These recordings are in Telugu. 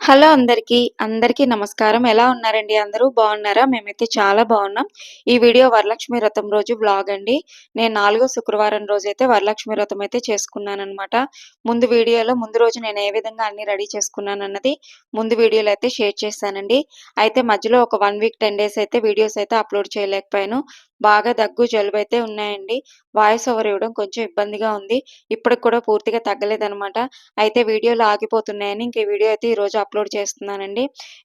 హలో అందరికీ, అందరికీ నమస్కారం. ఎలా ఉన్నారండి అందరూ? బాగున్నారా మేమైతే చాలా బాగున్నాం ఈ వీడియో వరలక్ష్మి వ్రతం రోజు బ్లాగ్ అండి. నేను నాలుగో శుక్రవారం రోజైతే వరలక్ష్మి వ్రతం అయితే చేసుకున్నాననమాట. ముందు వీడియోలో ముందు రోజు నేను ఏ విధంగా అన్ని రెడీ చేసుకున్నానన్నది ముందు వీడియోలో అయితే షేర్ చేశానండి. అయితే మధ్యలో ఒక వన్ వీక్, 10 డేస్ అయితే వీడియోస్ అయితే అప్‌లోడ్ చేయలేకపోయాను. బాగా దగ్గు, జలుబు అయితే ఉన్నాయండి. వాయిస్ ఓవర్ ఇవ్వడం కొంచెం ఇబ్బందిగా ఉంది. ఇప్పటికి కూడా పూర్తిగా తగ్గలేదనమాట. అయితే వీడియోలు ఆగిపోతున్నాయని ఇంక ఈ వీడియో అయితే ఈరోజు అప్‌లోడ్ చేస్తున్నానండి.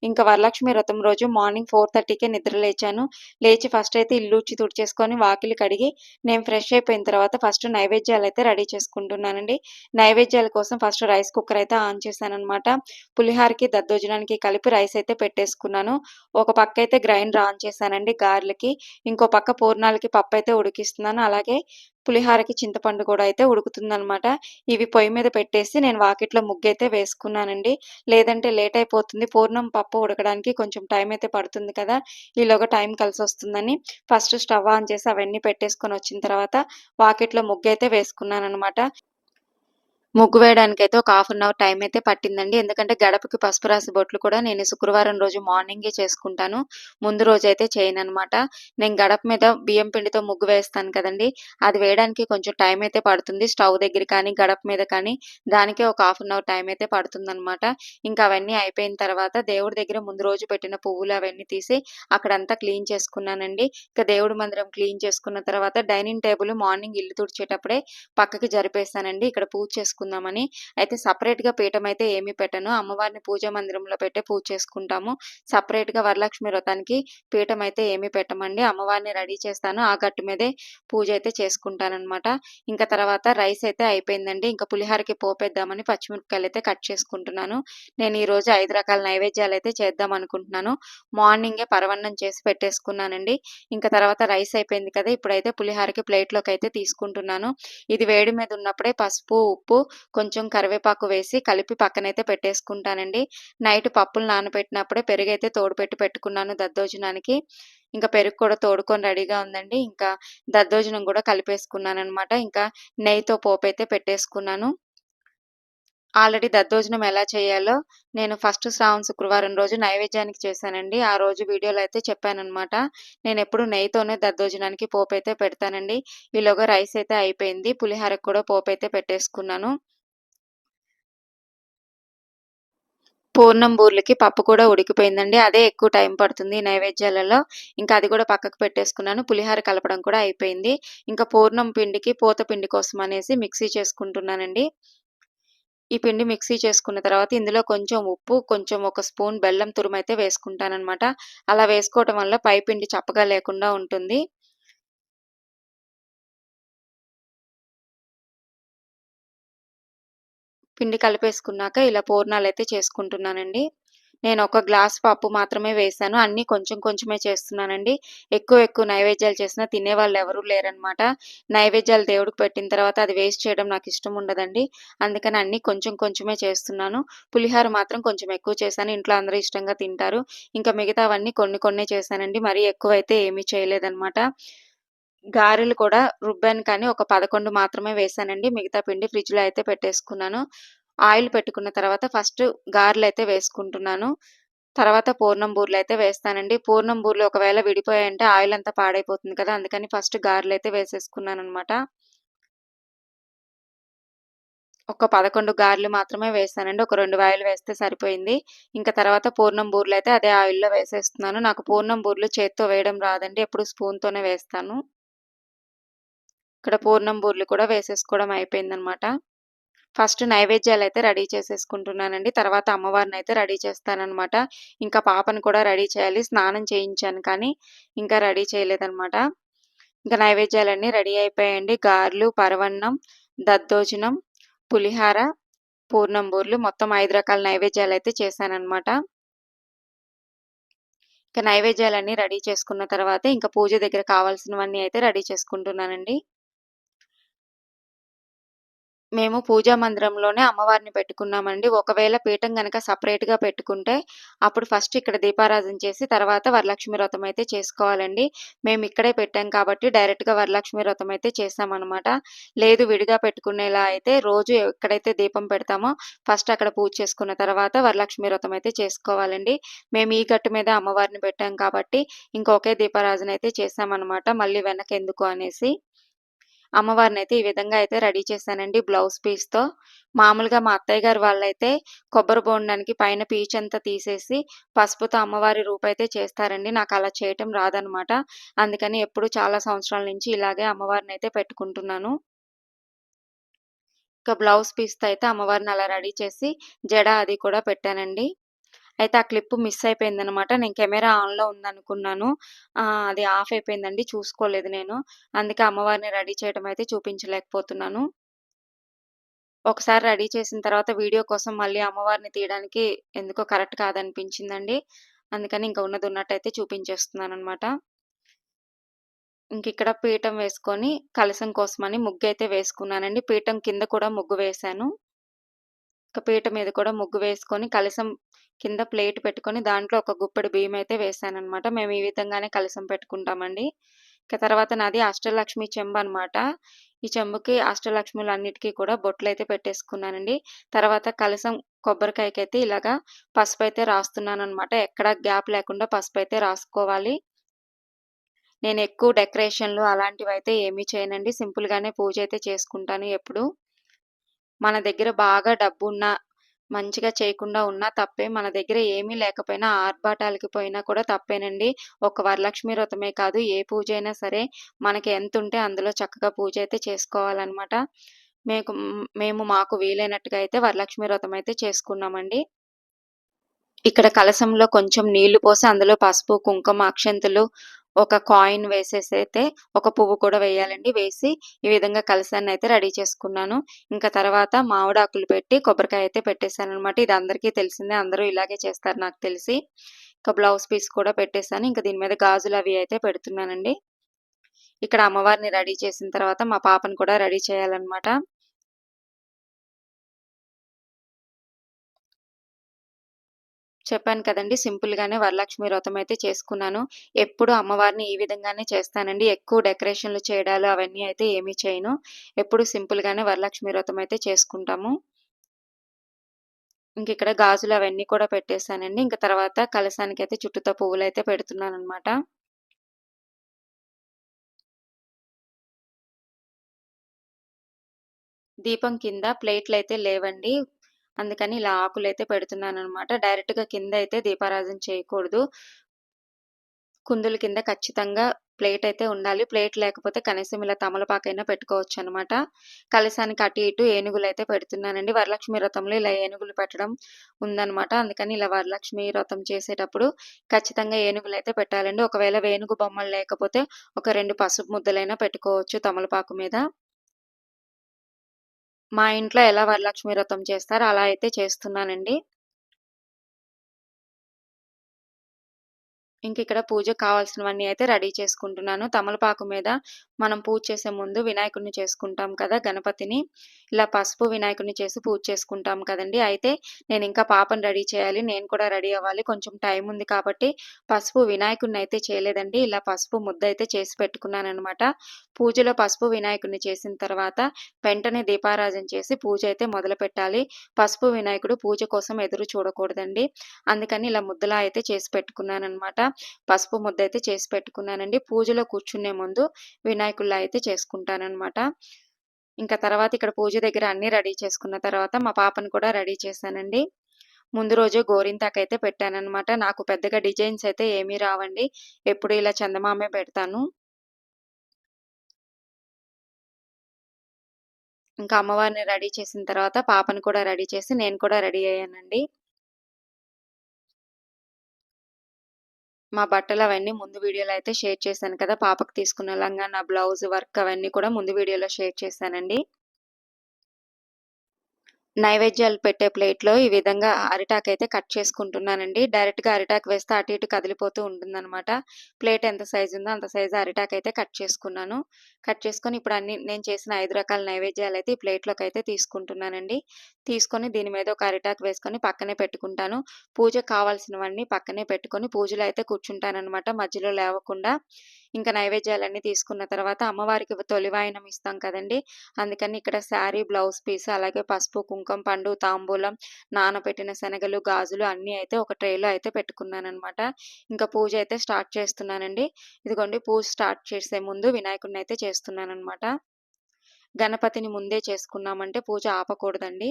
ఇంకా వరలక్ష్మి వ్రతం రోజు మార్నింగ్ 4:30కే నిద్ర లేచాను. లేచి ఫస్ట్ అయితే ఇల్లు ఉచ్చి తుడిచేసుకొని వాకిలి కడిగి నేను ఫ్రెష్ అయిపోయిన తర్వాత ఫస్ట్ నైవేద్యాలు అయితే రెడీ చేసుకుంటున్నానండి. నైవేద్యాల కోసం ఫస్ట్ రైస్ కుక్కర్ అయితే ఆన్ చేశానమాట పులిహారకి దద్దోజనానికి కలిపి రైస్ అయితే పెట్టేసుకున్నాను. ఒక పక్క అయితే గ్రైండర్ ఆన్ చేశానండి గారెలకి. ఇంకో పక్క పూర్ణాలకి అయితే ఉడికిస్తున్నాను. అలాగే పులిహారకి చింతపండు కూడా అయితే ఉడుకుతుందనమాట. ఇవి పొయ్యి మీద పెట్టేసి నేను వాకిట్లో ముగ్గైతే వేసుకున్నానండి. లేదంటే లేట్ అయిపోతుంది. పూర్ణం పప్పు ఉడకడానికి కొంచెం టైం అయితే పడుతుంది కదా! ఈలోగా టైం కలిసి వస్తుందని ఫస్ట్ స్టవ్ ఆన్ చేసి అవన్నీ పెట్టేసుకొని వచ్చిన తర్వాత వాకిట్లో ముగ్గైతే వేసుకున్నాననమాట. ముగ్గు వేయడానికైతే ఒక హాఫ్ అన్ అవర్ టైం అయితే పట్టిందండి. ఎందుకంటే గడపకి పసుపు రాసి బొట్లు కూడా నేను శుక్రవారం రోజు మార్నింగే చేసుకుంటాను. ముందు రోజు రోజైతే చేయననమాట. నేను గడప మీద బియ్యం పిండితో ముగ్గు వేస్తాను కదండీ! అది వేయడానికి కొంచెం టైం అయితే పడుతుంది. స్టవ్ దగ్గర కానీ, గడప మీద కానీ దానికే ఒక హాఫ్ అన్ అవర్ టైం అయితే పడుతుందనమాట. ఇంకా అవన్నీ అయిపోయిన తర్వాత దేవుడి దగ్గర ముందు రోజు పెట్టిన పువ్వులు అవన్నీ తీసి అక్కడంతా క్లీన్ చేసుకున్నానండి. ఇంకా దేవుడి మందిరం క్లీన్ చేసుకున్న తర్వాత డైనింగ్ టేబుల్ మార్నింగ్ ఇల్లు తుడిచేటప్పుడే పక్కకి జరిపేస్తానండి ఇక్కడ పూజ చేసుకుందామని. అయితే సెపరేట్‌గా పీఠం అయితే ఏమీ పెట్టను. అమ్మవారిని పూజా మందిరంలో పెట్టే పూజ చేసుకుంటాము. సెపరేట్‌గా వరలక్ష్మి వ్రతానికి పీఠం అయితే ఏమీ పెట్టమండి. అమ్మవారిని రెడీ చేస్తాను. ఆ గట్టు మీదే పూజ అయితే చేసుకుంటానమాట ఇంకా తర్వాత రైస్ అయితే అయిపోయిందండి. ఇంకా పులిహోరకి పోపేద్దామని పచ్చిమిరపకాయలు అయితే కట్ చేసుకుంటున్నాను. నేను ఈరోజు ఐదు రకాల నైవేద్యాలు అయితే చేద్దాం అనుకుంటున్నాను. మార్నింగే పరవన్నం చేసి పెట్టేసుకున్నానండి. ఇంకా తర్వాత రైస్ అయిపోయింది కదా! ఇప్పుడైతే పులిహోరకి ప్లేట్‌లోకి అయితే తీసుకుంటున్నాను. ఇది వేడి మీద ఉన్నప్పుడే పసుపు, ఉప్పు, కొంచెం కరివేపాకు వేసి కలిపి పక్కనైతే పెట్టేసుకుంటానండి. నైట్ పప్పులు నానబెట్టినప్పుడే పెరుగు అయితే తోడుపెట్టి పెట్టుకున్నాను దద్దోజనానికి. ఇంకా పెరుగు కూడా తోడుకొని రెడీగా ఉందండి. ఇంకా దద్దోజనం కూడా కలిపేసుకున్నాను అనమాట ఇంకా నెయ్యితో అయితే పెట్టేసుకున్నాను. ఆల్రెడీ దద్దోజనం ఎలా చేయాలో నేను ఫస్ట్ శ్రావణ శుక్రవారం రోజు నైవేద్యానికి చేశానండి. ఆ రోజు వీడియోలో అయితే చెప్పానమాట నేను ఎప్పుడు నెయ్యితోనే దద్దోజనానికి పోపు అయితే పెడతానండి. ఈలోగా రైస్ అయితే అయిపోయింది. పులిహోరకు కూడా పోపు అయితే పెట్టేసుకున్నాను. పూర్ణం బూర్లకి పప్పు కూడా ఉడికిపోయిందండి. అదే ఎక్కువ టైం పడుతుంది నైవేద్యాలలో. ఇంకా అది కూడా పక్కకు పెట్టేసుకున్నాను. పులిహోర కలపడం కూడా అయిపోయింది. ఇంకా పూర్ణం పిండికి పూత పిండి కోసం అనేసి మిక్సీ చేసుకుంటున్నానండి. ఈ పిండి మిక్సీ చేసుకున్న తర్వాత ఇందులో కొంచెం ఉప్పు, కొంచెం ఒక స్పూన్ బెల్లం తురుమైతే వేసుకుంటానమాట అలా వేసుకోవటం వల్ల పై పిండి చప్పగా లేకుండా ఉంటుంది. పిండి కలిపేసుకున్నాక ఇలా పూర్ణాలు అయితే చేసుకుంటున్నానండి. నేను ఒక గ్లాస్ పప్పు మాత్రమే వేశాను. అన్నీ కొంచెం కొంచెమే చేస్తున్నానండి. ఎక్కువ ఎక్కువ నైవేద్యాలు చేసినా తినేవాళ్ళు ఎవరూ లేరనమాట. నైవేద్యాలు దేవుడికి పెట్టిన తర్వాత అది వేస్ట్ చేయడం నాకు ఇష్టం ఉండదండి. అందుకని అన్నీ కొంచెం కొంచెమే చేస్తున్నాను. పులిహోర మాత్రం కొంచెం ఎక్కువ చేశాను. ఇంట్లో అందరూ ఇష్టంగా తింటారు. ఇంకా మిగతావన్నీ కొన్ని కొన్నే చేశానండి. మరీ ఎక్కువైతే ఏమీ చేయలేదన్నమాట గారెలు కూడా రుబ్బాను కానీ ఒక 11 మాత్రమే వేశానండి. మిగతా పిండి ఫ్రిడ్జ్‌లో అయితే పెట్టేసుకున్నాను. ఆయిల్ పెట్టుకున్న తర్వాత ఫస్ట్ గారెలైతే వేసుకుంటున్నాను. తర్వాత పూర్ణం అయితే వేస్తానండి. పూర్ణం బూర్లు ఒకవేళ విడిపోయాయంటే ఆయిల్ అంతా పాడైపోతుంది కదా! అందుకని ఫస్ట్ గారెలు అయితే వేసేసుకున్నాను అనమాట ఒక 11 గారెలు మాత్రమే వేశానండి. ఒక రెండు వాయిలు వేస్తే సరిపోయింది. ఇంకా తర్వాత పూర్ణం బూర్లు అయితే అదే ఆయిల్‌లో వేసేస్తున్నాను. నాకు పూర్ణం బూర్లు చేత్తో వేయడం రాదండి. ఎప్పుడు స్పూన్‌తోనే వేస్తాను. ఇక్కడ పూర్ణం బూర్లు కూడా వేసేసుకోవడం అయిపోయిందనమాట. ఫస్ట్ నైవేద్యాలు అయితే రెడీ చేసేసుకుంటున్నానండి. తర్వాత అమ్మవారిని అయితే రెడీ చేస్తానన్నమాట ఇంకా పాపను కూడా రెడీ చేయాలి. స్నానం చేయించాను కానీ ఇంకా రెడీ చేయలేదనమాట. ఇంకా నైవేద్యాలన్నీ రెడీ అయిపోయాయండి. గారెలు, పరవన్నం దద్దోజనం, పులిహోర, పూర్ణంబూర్లు మొత్తం ఐదు రకాల నైవేద్యాలు అయితే చేశాననమాట. ఇంకా నైవేద్యాలన్నీ రెడీ చేసుకున్న తర్వాత ఇంకా పూజ దగ్గర కావాల్సినవన్నీ అయితే రెడీ చేసుకుంటున్నానండి. మేము పూజా మందిరంలోనే అమ్మవారిని పెట్టుకున్నామండి. ఒకవేళ పీఠం కనుక సపరేట్గా పెట్టుకుంటే, అప్పుడు ఫస్ట్ ఇక్కడ దీపారాధన చేసి, తర్వాత వరలక్ష్మి వ్రతం అయితే చేసుకోవాలండి. మేము ఇక్కడే పెట్టాం కాబట్టి డైరెక్ట్‌గా వరలక్ష్మి వ్రతం అయితే చేస్తామన్నమాట లేదు విడిగా పెట్టుకునేలా అయితే రోజు ఎక్కడైతే దీపం పెడతామో ఫస్ట్ అక్కడ పూజ చేసుకున్న తర్వాత వరలక్ష్మి వ్రతం అయితే చేసుకోవాలండి. మేము ఈ గట్టు మీద అమ్మవారిని పెట్టాం కాబట్టి ఇంకొకే దీపారాజన దీపారాధన అయితే చేస్తామన్నమాట మళ్ళీ వెనకెందుకు అనేసి. అమ్మవారినైతే ఈ విధంగా అయితే రెడీ చేశానండి బ్లౌజ్ పీస్‌తో. మామూలుగా మా అత్తయ్య గారు వాళ్ళైతే కొబ్బరి బోండానికి పైన పీచంతా తీసేసి పసుపుతో అమ్మవారి రూపైతే చేస్తారండి. నాకు అలా చేయటం రాదనమాట. అందుకని ఎప్పుడు చాలా సంవత్సరాల నుంచి ఇలాగే అమ్మవారిని అయితే పెట్టుకుంటున్నాను. ఇక బ్లౌజ్ పీస్‌తో అయితే అమ్మవారిని అలా రెడీ చేసి జడ అది కూడా పెట్టానండి. అయితే ఆ క్లిప్ మిస్ అయిపోయింది అనమాట నేను కెమెరా ఆన్‌లో ఉందనుకున్నాను. అది ఆఫ్ అయిపోయిందండి. చూసుకోలేదు నేను. అందుకే అమ్మవారిని రెడీ చేయడం అయితే చూపించలేకపోతున్నాను. ఒకసారి రెడీ చేసిన తర్వాత వీడియో కోసం మళ్ళీ అమ్మవారిని తీయడానికి ఎందుకో కరెక్ట్ కాదనిపించిందండి. అందుకని ఇంకా ఉన్నది ఉన్నట్టయితే చూపించేస్తున్నాననమాట. ఇంకిక్కడ పీఠం వేసుకొని కలశం కోసమని ముగ్గు అయితే వేసుకున్నానండి. పీఠం కింద కూడా ముగ్గు వేశాను. ఒక పీట మీద కూడా ముగ్గు వేసుకొని కలశం కింద ప్లేట్ పెట్టుకొని దాంట్లో ఒక గుప్పెడు వేసాను అనమాట మేము ఈ విధంగానే కలశం పెట్టుకుంటామండి. ఇక తర్వాత నాది అష్టలక్ష్మి చెంబు అనమాట ఈ చెంబుకి అష్టలక్ష్ములన్నిటికి కూడా బొట్లు అయితే పెట్టేసుకున్నానండి. తర్వాత కలశం కొబ్బరికాయకైతే ఇలాగా పసుపు అయితే రాస్తున్నాను రాస్తున్నాననమాట. ఎక్కడ గ్యాప్ లేకుండా పసుపు అయితే రాసుకోవాలి. నేను ఎక్కువ డెకరేషన్‌లు అయితే ఏమీ చేయనండి. సింపుల్‌గానే పూజ అయితే చేసుకుంటాను ఎప్పుడు. మన దగ్గర బాగా డబ్బున్నా, మంచిగా చేయకుండా ఉన్నా తప్పే. మన దగ్గర ఏమీ లేకపోయినా ఆర్భాటాలకి పోయినా కూడా తప్పేనండి. ఒక వరలక్ష్మి వ్రతమే కాదు ఏ పూజ అయినా సరే మనకి ఎంత ఉంటే అందులో చక్కగా పూజ అయితే చేసుకోవాలన్నమాట మేము మేము మాకు వీలైనట్టుగా అయితే వరలక్ష్మి వ్రతం అయితే చేసుకున్నామండి. ఇక్కడ కలశంలో కొంచెం నీళ్ళు పోసి అందులో పసుపు, కుంకుమ, అక్షంతులు ఒక కాయిన్ వేసేసైతే ఒక పువ్వు కూడా వేయాలండి. వేసి ఈ విధంగా కలశాన్నయితే రెడీ చేసుకున్నాను. ఇంకా తర్వాత మామిడాకులు పెట్టి కొబ్బరికాయ అయితే పెట్టేశాననమాట. ఇది అందరికీ తెలిసిందే. అందరూ ఇలాగే చేస్తారు నాకు తెలిసి. ఇంకా బ్లౌజ్ పీస్ కూడా పెట్టేశాను. ఇంకా దీని మీద గాజులు అవి అయితే పెడుతున్నానండి. ఇక్కడ అమ్మవారిని రెడీ చేసిన తర్వాత మా పాపను కూడా రెడీ చేయాలన్నమాట చెప్పాను కదండి సింపుల్‌గానే వరలక్ష్మి వ్రతం అయితే చేసుకున్నాను. ఎప్పుడు అమ్మవారిని ఈ విధంగానే చేస్తానండి. ఎక్కువ డెకరేషన్‌లు చేయడాలు అవన్నీ అయితే ఏమీ చేయను. ఎప్పుడు సింపుల్‌గానే వరలక్ష్మి వ్రతం అయితే చేసుకుంటాము. ఇంకిక్కడ గాజులు అవన్నీ కూడా పెట్టేశానండి. ఇంక తర్వాత కలసానికి అయితే చుట్టూ పువ్వులు అయితే పెడుతున్నాను పెడుతున్నాననమాట. దీపం కింద ప్లేట్లు అయితే లేవండి. అందుకని ఇలా ఆకులు అయితే పెడుతున్నాను అనమాట డైరెక్ట్‌గా కింద అయితే దీపారాధన చేయకూడదు. కుందుల కింద ఖచ్చితంగా ప్లేట్ అయితే ఉండాలి. ప్లేట్ లేకపోతే కనీసం ఇలా తమలపాకైనా పెట్టుకోవచ్చనమాట. కలశానికి అటు ఇటు ఏనుగులు అయితే పెడుతున్నానండి. వరలక్ష్మి వ్రతంలో ఇలా ఏనుగులు పెట్టడం ఉందనమాట. అందుకని ఇలా వరలక్ష్మి వ్రతం చేసేటప్పుడు ఖచ్చితంగా అయితే పెట్టాలండి. ఒకవేళ వేణుగు బొమ్మలు లేకపోతే ఒక రెండు పసుపు ముద్దలైనా పెట్టుకోవచ్చు తమలపాకు మీద. మా ఇంట్లో ఎలా వరలక్ష్మి వ్రతం చేస్తారో అలా అయితే చేస్తున్నానండి. ఇంకిక్కడ పూజకు కావాల్సినవన్నీ అయితే రెడీ చేసుకుంటున్నాను. తమలపాకు మీద మనం పూజ చేసే ముందు వినాయకుడిని చేసుకుంటాం కదా! గణపతిని. ఇలా పసుపు వినాయకుడిని చేసి పూజ చేసుకుంటాం కదండి అయితే నేను ఇంకా పాపను రెడీ చేయాలి. నేను కూడా రెడీ అవ్వాలి. కొంచెం టైం ఉంది కాబట్టి పసుపు వినాయకుడిని అయితే చేయలేదండి. ఇలా పసుపు ముద్ద అయితే చేసి పెట్టుకున్నాననమాట. పూజలో పసుపు వినాయకుడిని చేసిన తర్వాత వెంటనే దీపారాజన చేసి పూజ అయితే మొదలు పెట్టాలి పసుపు వినాయకుడు పూజ కోసం ఎదురు చూడకూడదండి. అందుకని ఇలా ముద్దలా అయితే చేసి పెట్టుకున్నాననమాట. పసుపు ముద్ద అయితే చేసి పెట్టుకున్నానండి. పూజలో కూర్చునే ముందు వినాయకుడిలా అయితే చేసుకుంటానమాట ఇంకా తర్వాత ఇక్కడ పూజ దగ్గర అన్నీ రెడీ చేసుకున్న తర్వాత మా పాపను కూడా రెడీ చేశానండి. ముందు రోజు రోజే అయితే పెట్టానమాట నాకు పెద్దగా డిజైన్స్ అయితే ఏమీ రావండి. ఎప్పుడు ఇలా చందమామే పెడతాను. ఇంకా అమ్మవారిని రెడీ చేసిన తర్వాత పాపను కూడా రెడీ చేసి నేను కూడా రెడీ అయ్యానండి. మా బట్టలు అవన్నీ ముందు వీడియోలో అయితే షేర్ చేశాను కదా! పాపకి తీసుకున్న లంగా, నా బ్లౌజ్ వర్క్ అవన్నీ కూడా ముందు వీడియోలో షేర్ చేశానండి. నైవేద్యాలు పెట్టే ప్లేట్‌లో ఈ విధంగా అరిటాక్ అయితే కట్ చేసుకుంటున్నానండి. డైరెక్ట్‌గా అరిటాక్ వేస్తే అటు ఇటు కదిలిపోతూ ఉంటుందన్నమాట ప్లేట్ ఎంత సైజు ఉందో అంత సైజు అరిటాక్ అయితే కట్ చేసుకున్నాను. కట్ చేసుకొని ఇప్పుడు అన్ని నేను చేసిన ఐదు రకాల నైవేద్యాలు అయితే ఈ ప్లేట్‌లోకైతే తీసుకుంటున్నానండి. తీసుకొని దీని మీద ఒక అరిటాక్ వేసుకొని పక్కనే పెట్టుకుంటాను. పూజకు కావాల్సినవన్నీ పక్కనే పెట్టుకొని పూజలు అయితే కూర్చుంటానమాట మధ్యలో లేవకుండా. ఇంకా నైవేద్యాలన్నీ తీసుకున్న తర్వాత అమ్మవారికి తొలి వాయనం ఇస్తాం కదండి అందుకని ఇక్కడ శారీ, బ్లౌజ్ పీస్ అలాగే పసుపు, కుంకుమ, పండు, తాంబూలం, నానబెట్టిన శనగలు, గాజులు అన్నీ అయితే ఒక ట్రేలో అయితే పెట్టుకున్నాననమాట. ఇంకా పూజ అయితే స్టార్ట్ చేస్తున్నానండి. ఇదిగోండి పూజ స్టార్ట్ చేసే ముందు వినాయకుడిని అయితే చేస్తున్నాననమాట. గణపతిని ముందే చేసుకున్నామంటే పూజ ఆపకూడదండి.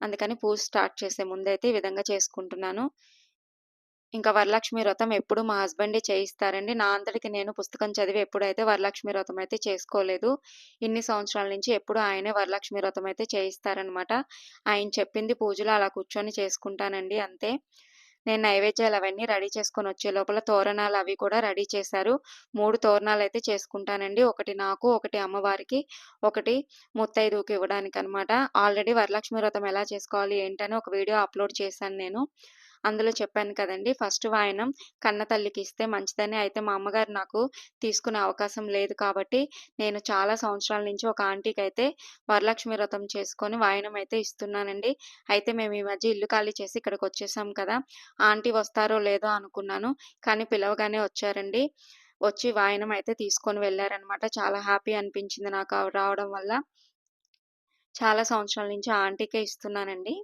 అందుకని పూజ స్టార్ట్ చేసే ముందైతే ఈ విధంగా చేసుకుంటున్నాను. ఇంకా వరలక్ష్మి వ్రతం ఎప్పుడు మా హస్బెండే చేయిస్తారండి. నా అంతటికి నేను పుస్తకం చదివి ఎప్పుడైతే వరలక్ష్మి వ్రతం అయితే చేసుకోలేదు. ఇన్ని సంవత్సరాల నుంచి ఎప్పుడు ఆయనే వరలక్ష్మి వ్రతం అయితే చేయిస్తారనమాట. ఆయన చెప్పింది పూజలు అలా కూర్చొని చేసుకుంటానండి అంతే. నేను నైవేద్యాలు అవన్నీ రెడీ చేసుకొని వచ్చే లోపల తోరణాలు అవి కూడా రెడీ చేశారు. మూడు తోరణాలు అయితే చేసుకుంటానండి. ఒకటి నాకు, ఒకటి అమ్మవారికి, ఒకటి ముత్తైదువుకి ఇవ్వడానికనమాట. ఆల్రెడీ వరలక్ష్మి వ్రతం ఎలా చేసుకోవాలి ఏంటని ఒక వీడియో అప్లోడ్ చేశాను నేను. అందులో చెప్పాను కదండి ఫస్ట్ వాయనం కన్న తల్లికి ఇస్తే మంచిదని. అయితే మా అమ్మగారు నాకు తీసుకునే అవకాశం లేదు కాబట్టి నేను చాలా సంవత్సరాల నుంచి ఒక ఆంటీకి అయితే వరలక్ష్మి వ్రతం చేసుకొని వాయనం అయితే ఇస్తున్నానండి. అయితే మేము ఈ మధ్య ఇల్లు ఖాళీ చేసి ఇక్కడికి వచ్చేసాం కదా! ఆంటీ వస్తారో లేదో అనుకున్నాను. కానీ పిలవగానే వచ్చారండి. వచ్చి వాయనం అయితే తీసుకొని వెళ్ళారనమాట చాలా హ్యాపీ అనిపించింది నాకు రావడం వల్ల. చాలా సంవత్సరాల నుంచి ఆంటీకే ఇస్తున్నానండి.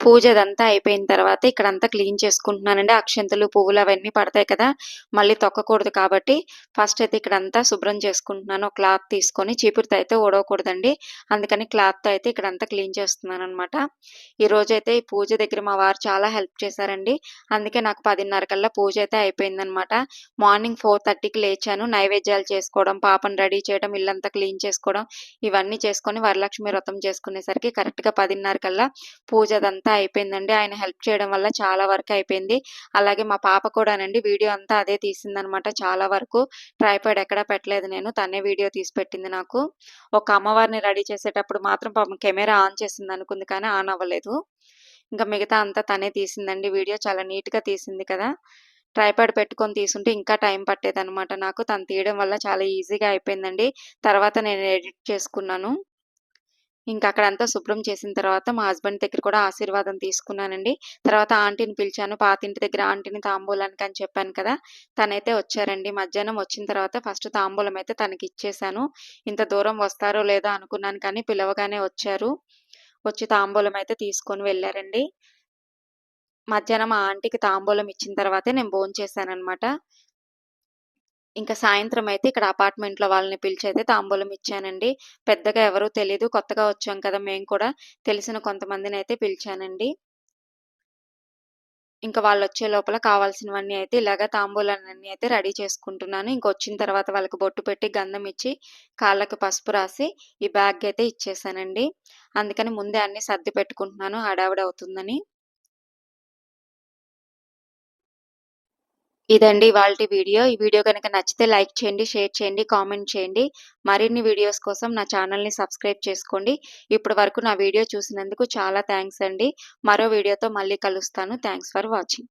పూజ అదంతా అయిపోయిన తర్వాత ఇక్కడ అంతా క్లీన్ చేసుకుంటున్నానండి. అక్షంతలు పువ్వులు అవన్నీ పడతాయి కదా! మళ్ళీ తొక్కకూడదు కాబట్టి ఫస్ట్ అయితే ఇక్కడంతా శుభ్రం చేసుకుంటున్నాను. క్లాత్ తీసుకొని చీపురుతో అయితే ఓడవకూడదండి అందుకని క్లాత్‌తో అయితే ఇక్కడంతా క్లీన్ చేస్తున్నాననమాట. ఈరోజైతే ఈ పూజ దగ్గర మా వారు చాలా హెల్ప్ చేశారండి. అందుకే నాకు పదిన్నర కల్లా పూజ అయితే అయిపోయిందనమాట. మార్నింగ్ 4:30కి లేచాను. నైవేద్యాలు చేసుకోవడం, పాపను రెడీ చేయడం, ఇల్లంతా క్లీన్ చేసుకోవడం ఇవన్నీ చేసుకొని వరలక్ష్మి వ్రతం చేసుకునేసరికి కరెక్ట్‌గా పదిన్నర కల్లా పూజ అదంతా అయిపోయిందండి. ఆయన హెల్ప్ చేయడం వల్ల చాలా వరకు అయిపోయింది. అలాగే మా పాప కూడానండి వీడియో అంతా అదే తీసిందనమాట చాలా వరకు. ట్రైపాడ్ ఎక్కడా పెట్టలేదు నేను. తనే వీడియో తీసి పెట్టింది నాకు. ఒక అమ్మవారిని రెడీ చేసేటప్పుడు మాత్రం పాపం కెమెరా ఆన్ చేసింది అనుకుంది కానీ ఆన్ అవ్వలేదు. ఇంకా మిగతా అంతా తనే తీసిందండి వీడియో. చాలా నీట్‌గా తీసింది కదా! ట్రైపాడ్ పెట్టుకొని తీసుంటే ఇంకా టైం పట్టేదనమాట నాకు. తను తీయడం వల్ల చాలా ఈజీగా అయిపోయిందండి. తర్వాత నేను ఎడిట్ చేసుకున్నాను. ఇంకా అక్కడంతా శుభ్రం చేసిన తర్వాత మా హస్బెండ్ దగ్గర కూడా ఆశీర్వాదం తీసుకున్నానండి. తర్వాత ఆంటీని పిలిచాను. పాతింటి దగ్గర ఆంటీని తాంబూలానికి అని చెప్పాను కదా! తనైతే వచ్చారండి. మధ్యాహ్నం వచ్చిన తర్వాత ఫస్ట్ తాంబూలం అయితే తనకి ఇచ్చేసాను ఇంత దూరం వస్తారో లేదో అనుకున్నాను కానీ పిలవగానే వచ్చారు. వచ్చి తాంబూలం అయితే తీసుకొని వెళ్ళారండి మధ్యాహ్నం ఆ ఆంటీకి తాంబూలం ఇచ్చిన తర్వాతే నేను భోంచేశాననమాట. ఇంకా సాయంత్రం అయితే ఇక్కడ అపార్ట్మెంట్‌లో వాళ్ళని పిలిచి అయితే తాంబూలం ఇచ్చానండి. పెద్దగా ఎవరూ తెలీదు. కొత్తగా వచ్చాం కదా! మేము కూడా తెలిసిన కొంతమందినైతే పిలిచానండి. ఇంకా వాళ్ళు వచ్చే లోపల కావాల్సినవన్నీ అయితే ఇలాగ తాంబూలాలన్నీ అయితే రెడీ చేసుకుంటున్నాను. ఇంకొచ్చిన తర్వాత వాళ్ళకి బొట్టు పెట్టి, గంధం ఇచ్చి, కాళ్ళకి పసుపు రాసి, ఈ బ్యాగ్ అయితే ఇచ్చేసానండి. అందుకని ముందే అన్ని సర్ది పెట్టుకుంటున్నాను హడావిడి అవుతుందని ఇదండి ఇవాళ వీడియో. ఈ వీడియో గనక నచ్చితే లైక్ చేయండి, షేర్ చేయండి, కామెంట్ చేయండి. మరిన్ని వీడియోస్ కోసం నా ఛానల్‌ని సబ్స్క్రైబ్ చేసుకోండి. ఇప్పటి వరకు నా వీడియో చూసినందుకు చాలా థ్యాంక్స్ అండి. మరో వీడియోతో మళ్ళీ కలుస్తాను. Thanks for watching.